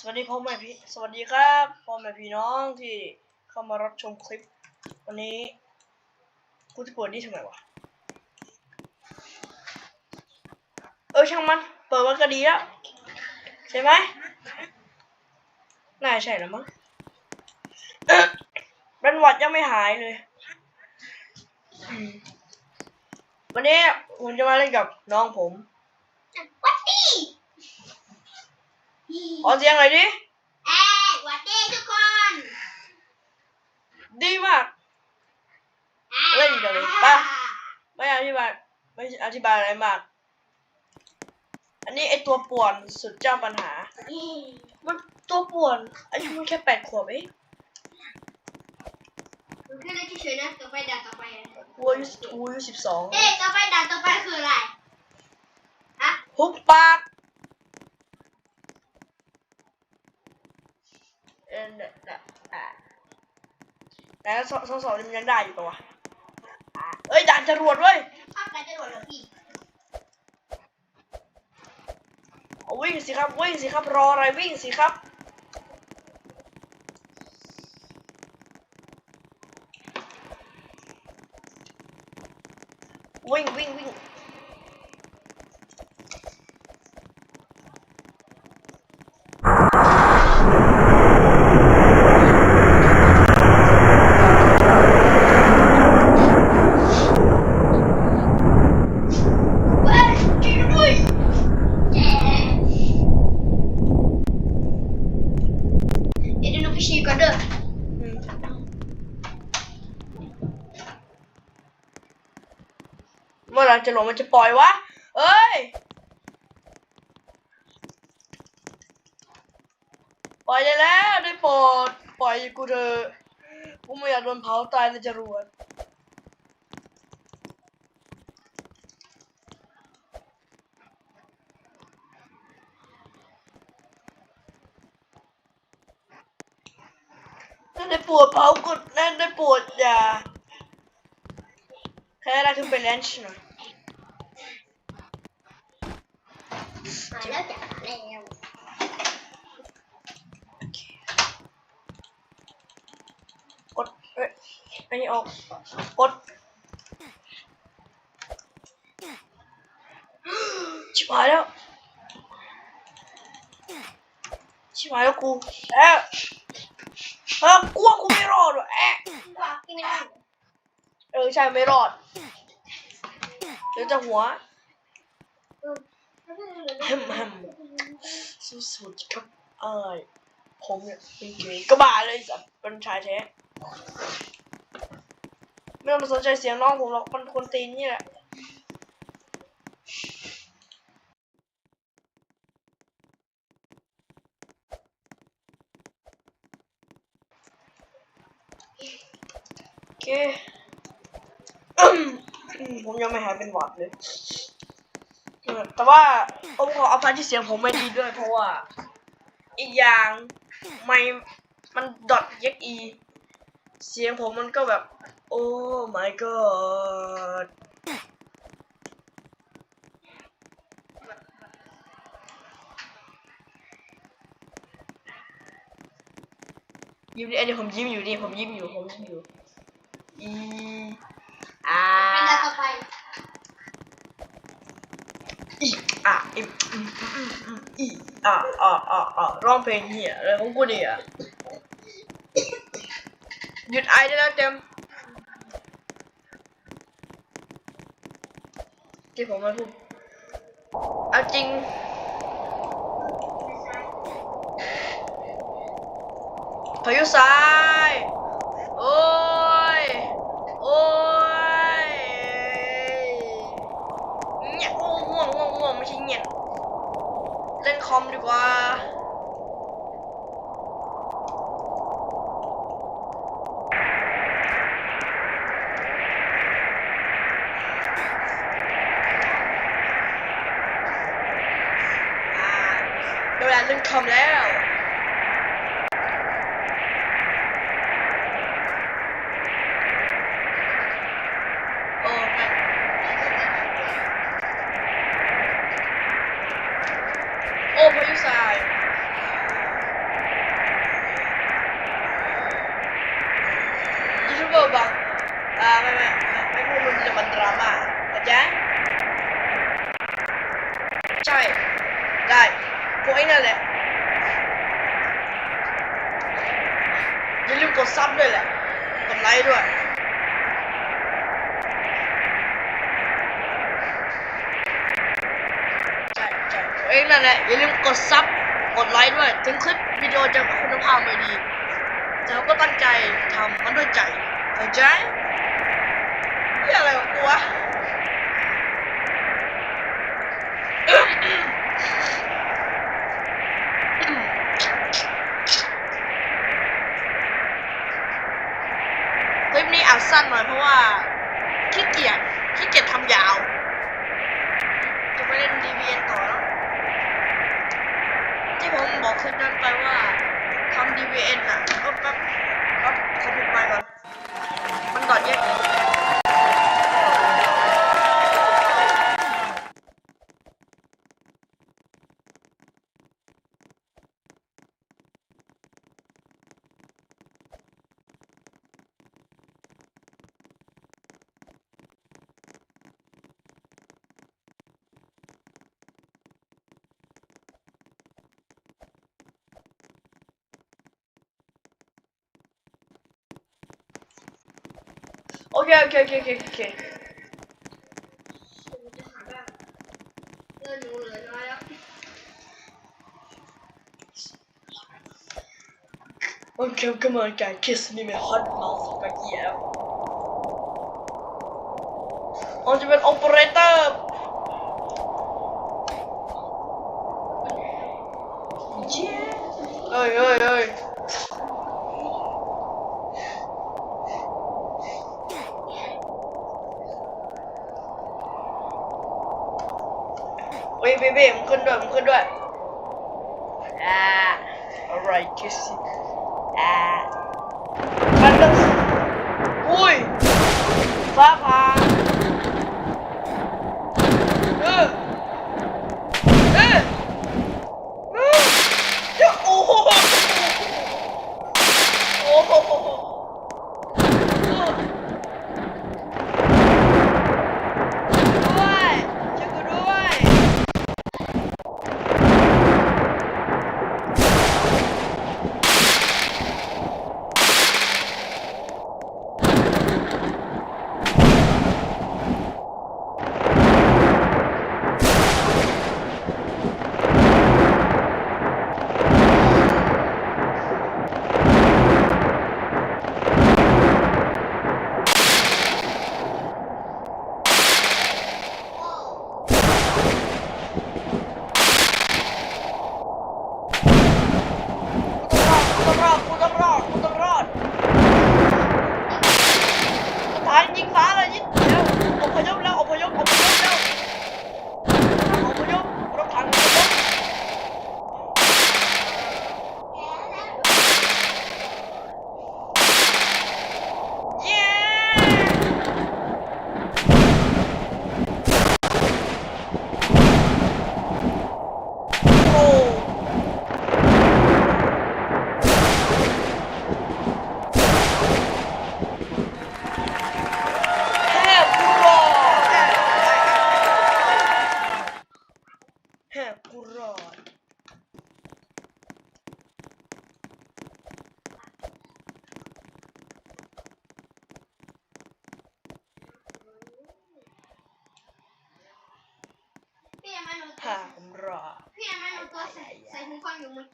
สวัสดีพ่อแม่พี่สวัสดีครับพ่อแม่พี่น้องที่เข้ามารับชมคลิป วันนี้กูจะเปิดนี่ทำไมวะเออช่างมันเปิดมันก็ดีแล้วใช่ไหมน่าใช่แล้วมั้งเป็นหวัดยังไม่หายเลย วันนี้ผมจะมาเล่นกับน้องผม วัดดี ขอเสียงหน่อยดิเอ้ยวัดดีทุกคน ดีมาก เล่นกันเลยไปไม่อธิบายไม่อธิบายอะไรมาก อันนี้ไอตัวป่วนสุดเจ้าปัญหา มันตัวป่วนอายุมันแค่แปดขวบเองมันแค่เล่นเฉยๆนะต่อไปด่านต่อไปอะกูอายุกูอายุสิบสองเอ๊ะต่อไปด่านต่อไปคืออะไรอะหุบปากเอ็นเดอะอะ แต่สองสองสองนี่มันยังได้อยู่ปะวะอะเอ้ยด่านจรวดเว้ยภาพการจะโดดเหรอพี่เอาวิ่งสิครับวิ่งสิครับรออะไรวิ่งสิครับ วิ่งวิ่งวิ่ง เว้ยช่วยด้วยแย่เดี๋ยวดูพี่ชีก่อนเด้อ อืมเมื่อไหลงมันจะปล่อยวะ เอ้ย ปล่อยได้แล้วได้โปรดปล่อยกูเถอะกูไม่อยากโดนเผาตายในจรวดนั่นได้ปวดเผากดนั่นได้ปวดอย่าแค่ได้ขึ้นไปแลนช์หน่อย มาแล้วจ้ะแล้วกดเอ้ยอันนี้ออกกดชิบหายแล้วชิบหายแล้วกูเอ๊ะเออกลัวกูไม่รอดว่ะแอะว่าพี่ไม่ได้เออใช่ไม่รอดเดี๋ยวจะหัว แฮมแฮมสุดๆครับเอ้ยผมเนี่ยเป็นเกย์ก็บ้าเลยสัตว์เป็นชายแท้ไม่ต้องสนใจเสียงน้องผมหรอกมันคนตีนนี่แหละโอเคผมยังไม่หายเป็นหวัดเลย แต่ว่าผมขออภัยที่เสียงผมไม่ดีด้วย เพราะว่า อีกอย่างไม่มันดอทยักอีเสียงผมมันก็แบบ โอ้ my god ยิ้มดิอันนี้ผมยิ้มอยู่นี่ผมยิ้มอยู่ผมยิ้มอยู่อีอาเป็นด่านต่อไป อีอะอีอีอะอะอะอะร้องเพลงเหี้ยอะไรของกูเนี่ยหยุดไอได้แล้วเต็มที่ผมมาพูดเอาจริงพายุทราย โอ้ย โอ้ยเนี่ยโอ้ง่วงง่วงง่วงไม่ใช่เนี่ยเล่นคอมดีกว่า อ่าเดี๋ยวเวลาเล่นคอมแล้ว โอ้ไปโอ้พายุทราย อย่าลืมกดซับด้วยแหละ กดไลค์ด้วย ใช่ใช่ตัวเองนั่นแหละอย่าลืมกดซับ กดไลค์ด้วย ถึงคลิปวิดีโอจะคุณภาพไม่ดี แต่เราก็ตั้งใจทำมันด้วยใจเข้าใจนี่อะไรของกูวะ คลิปนี้ อาจสั้นหน่อยเพราะว่าขี้เกียจขี้เกียจทำยาวจะไปเล่น DVN ต่อแล้วที่ผมบอกคืนนั้นไปว่าทำ DVN อะก็แป๊บแป๊บขอปิดไมค์ก่อนมันดอดเยอะ อเคโอเคโอเคโอเคโอเคเงินหนูเหลือน้อยแล้ว Okay, come on, guy, kiss me, my hot mouth, fuck yeah. ผมจะเป็นโอเปอเรเตอร์เย้เอ้ยเอ้ยเอ้ย เฮ้ยเบเบ้มึงขึ้นด้วยมึงขึ้นด้วยอ่าอะไรกิสิอ่ามันต้องอุ้ยฟ้าผ่า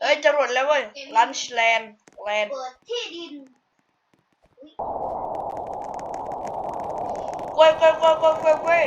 เอ้ยจรวดแล้วเว้ยลันช์แลนด์แลนด์เปิดที่ดินกล้วยกล้วยกล้วยกล้วยกล้วย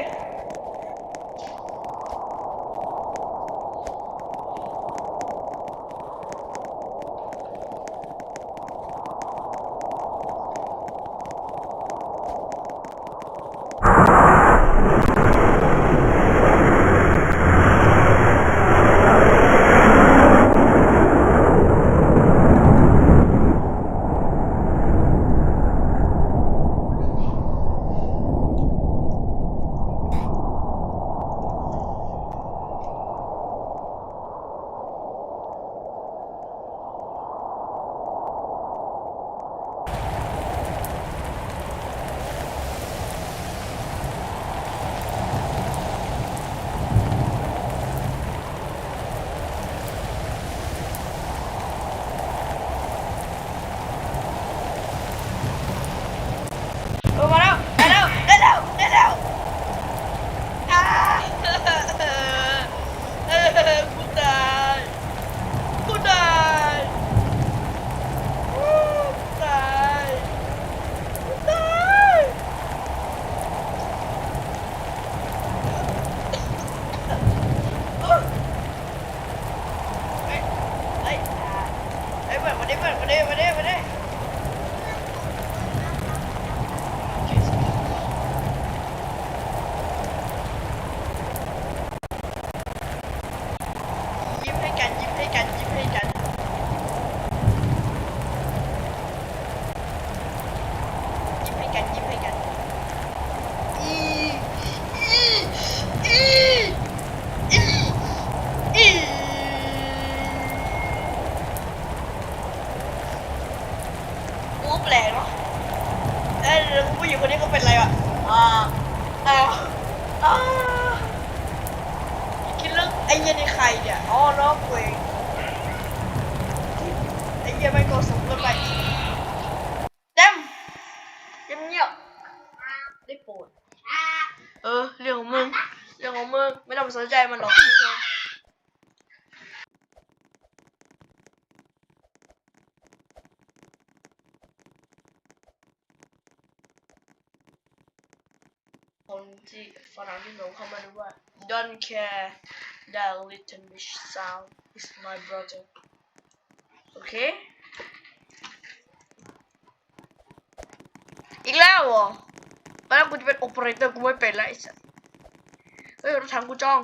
แปลกเนาะเอ้ยแล้วผู้หญิงคนนี้เขาเป็นอะไรวะอ่าอ้าวอ้าวคิดเรื่องไอ้เยนี่ใครเนี่ยอ๋อน้องกูเองไอ้เหี้ไม่โกสมเลยไปเต็มเงีเงียได้ปรดเออเรื่องของมึงเรื่องของมึงไม่ต้องสนใจมันหรอก คนที่ฝรั่งที่หลงเข้ามาดูว่า don't care that little bitch sound is my brother โอเค อีกแล้วเหรอตอนแรกกูจะเป็นโอเปอเรเตอร์กูไม่เป็นแล้วไอ้สัสเฮ้ยรถถังกูจ้อง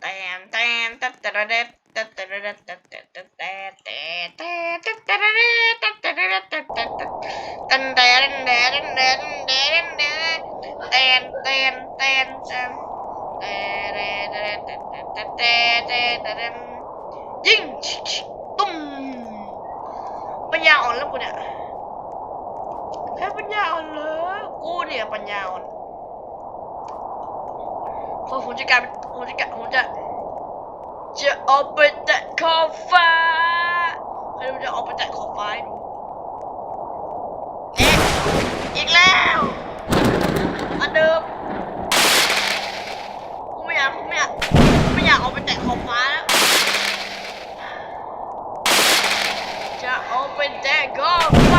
แตนแตนตัดตัแตัแตัแตัแตั นแตนแตนแตนยิงตุ้มปัญญาอ่อนแล้วกูเนี่ยแค่ปัญญาอ่อนเลยกูเนี่ยปัญญาอ่อนพราะผมจะกลายเป็นผมจะกลายผมจะจะออกไปแตะขอบฟ้าใครรู้จะออกไปแตะขอบฟ้าดูเอ๊ะอีกแล้วอันเดิมกูไม่อยากกูไม่อยากกูไม่อยากออกไปแตะขอบฟ้าแล้ว with that garbage.